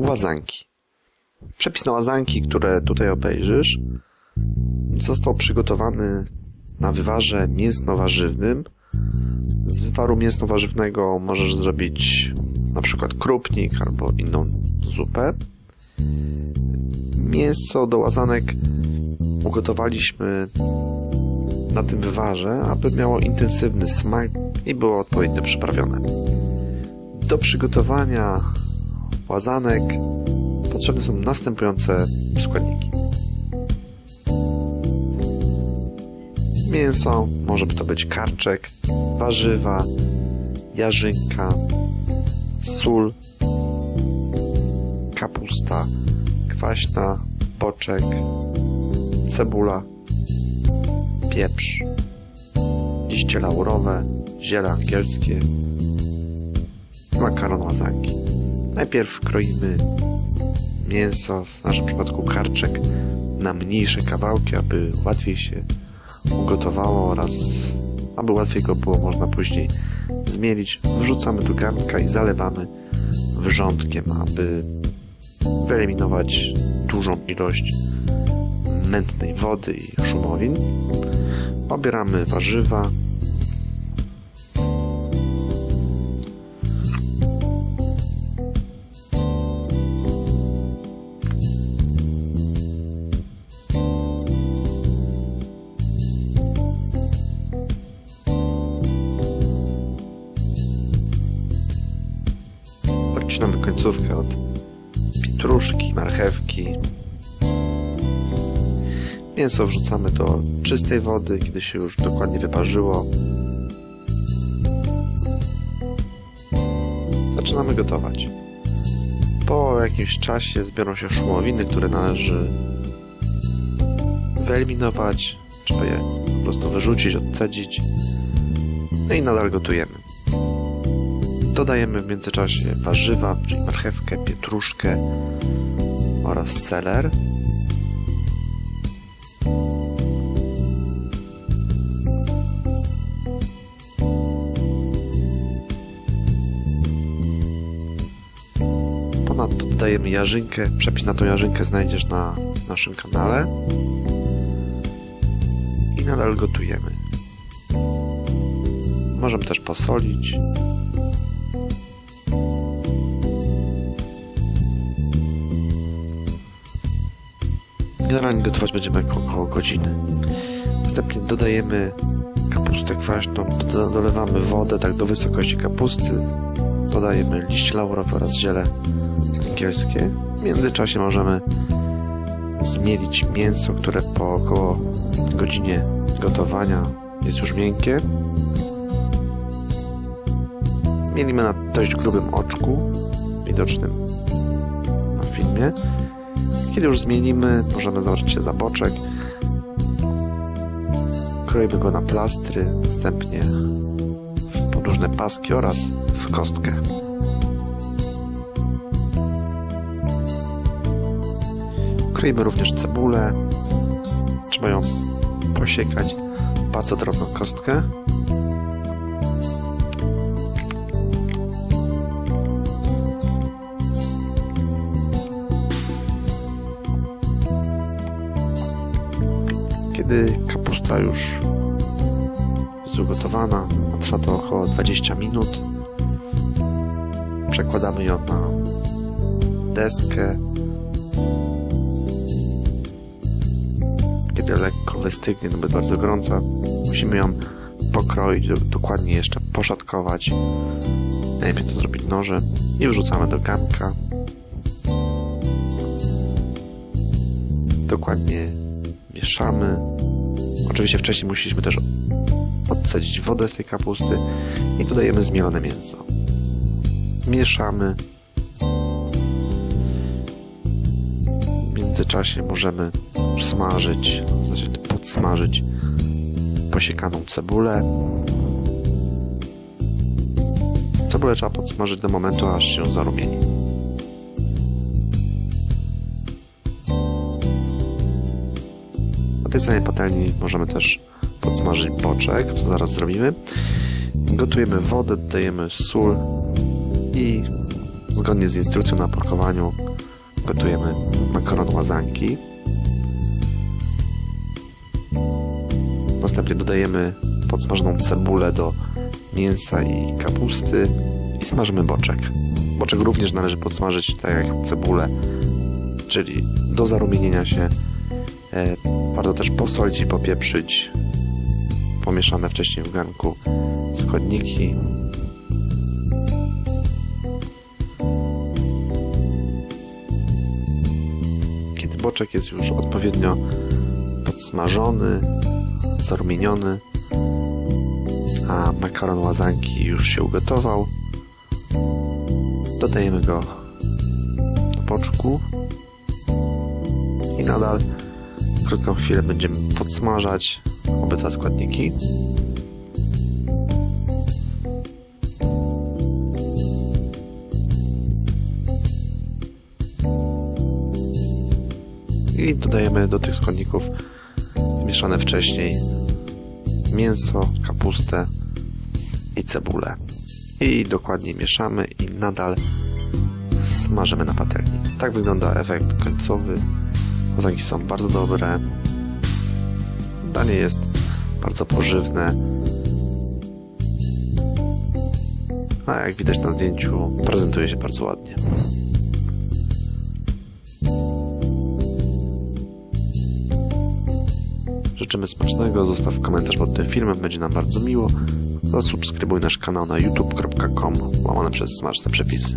Łazanki. Przepis na łazanki, które tutaj obejrzysz, został przygotowany na wywarze mięsno-warzywnym. Z wywaru mięsno-warzywnego możesz zrobić na przykład krupnik albo inną zupę. Mięso do łazanek ugotowaliśmy na tym wywarze, aby miało intensywny smak i było odpowiednio przyprawione. Do przygotowania łazanek potrzebne są następujące składniki. Mięso, może to być karczek, warzywa, jarzynka, sól, kapusta, kwaśna, boczek, cebula, pieprz, liście laurowe, ziele angielskie, makaron łazanki. Najpierw kroimy mięso, w naszym przypadku karczek, na mniejsze kawałki, aby łatwiej się ugotowało oraz aby łatwiej go było można później zmielić. Wrzucamy do garnka i zalewamy wrzątkiem, aby wyeliminować dużą ilość mętnej wody i szumowin. Obieramy warzywa. Odcinamy końcówkę od pietruszki, marchewki. Mięso wrzucamy do czystej wody, kiedy się już dokładnie wyparzyło. Zaczynamy gotować. Po jakimś czasie zbiorą się szumowiny, które należy wyeliminować. Trzeba je po prostu wyrzucić, odcedzić. No i nadal gotujemy. Dodajemy w międzyczasie warzywa, czyli marchewkę, pietruszkę oraz seler. Ponadto dodajemy jarzynkę. Przepis na tą jarzynkę znajdziesz na naszym kanale. I nadal gotujemy. Możemy też posolić. Generalnie gotować będziemy około godziny. Następnie dodajemy kapustę kwaśną, do, dolewamy wodę tak do wysokości kapusty, dodajemy liście laurowe oraz ziele angielskie. W międzyczasie możemy zmielić mięso, które po około godzinie gotowania jest już miękkie. Mielimy na dość grubym oczku, widocznym na filmie. Kiedy już zmienimy, możemy zabrać się za boczek. Kroimy go na plastry, następnie w podłużne paski oraz w kostkę. Kroimy również cebulę. Trzeba ją posiekać bardzo drobną kostkę. Kiedy kapusta już jest ugotowana, trwa to około 20 minut, przekładamy ją na deskę. Kiedy lekko wystygnie, no bo jest bardzo gorąca, musimy ją pokroić, do- dokładnie jeszcze poszatkować. Najlepiej to zrobić nożem i wrzucamy do garnka. Dokładnie mieszamy. Oczywiście wcześniej musieliśmy też odcedzić wodę z tej kapusty i dodajemy zmielone mięso. Mieszamy. W międzyczasie możemy smażyć, w zasadzie podsmażyć posiekaną cebulę. Cebulę trzeba podsmażyć do momentu, aż się zarumieni. Tej samej patelni możemy też podsmażyć boczek, co zaraz zrobimy. Gotujemy wodę, dodajemy sól i Zgodnie z instrukcją na opakowaniu gotujemy makaron łazanki. Następnie dodajemy podsmażoną cebulę do mięsa i kapusty i smażymy boczek. Boczek również należy podsmażyć tak jak cebulę, czyli do zarumienienia się. E, warto też posolić i popieprzyć pomieszane wcześniej w garnku składniki. Kiedy boczek jest już odpowiednio podsmażony, zarumieniony, a makaron łazanki już się ugotował, dodajemy go do boczku i nadal krótką chwilę będziemy podsmażać obydwa składniki. I dodajemy do tych składników mieszane wcześniej mięso, kapustę i cebulę. I dokładnie mieszamy i nadal smażymy na patelni. Tak wygląda efekt końcowy. Kozanki są bardzo dobre. Danie jest bardzo pożywne. A jak widać na zdjęciu, prezentuje się bardzo ładnie. Życzymy smacznego, zostaw komentarz pod tym filmem, będzie nam bardzo miło. Zasubskrybuj nasz kanał na youtube.com łamane przez smaczne przepisy.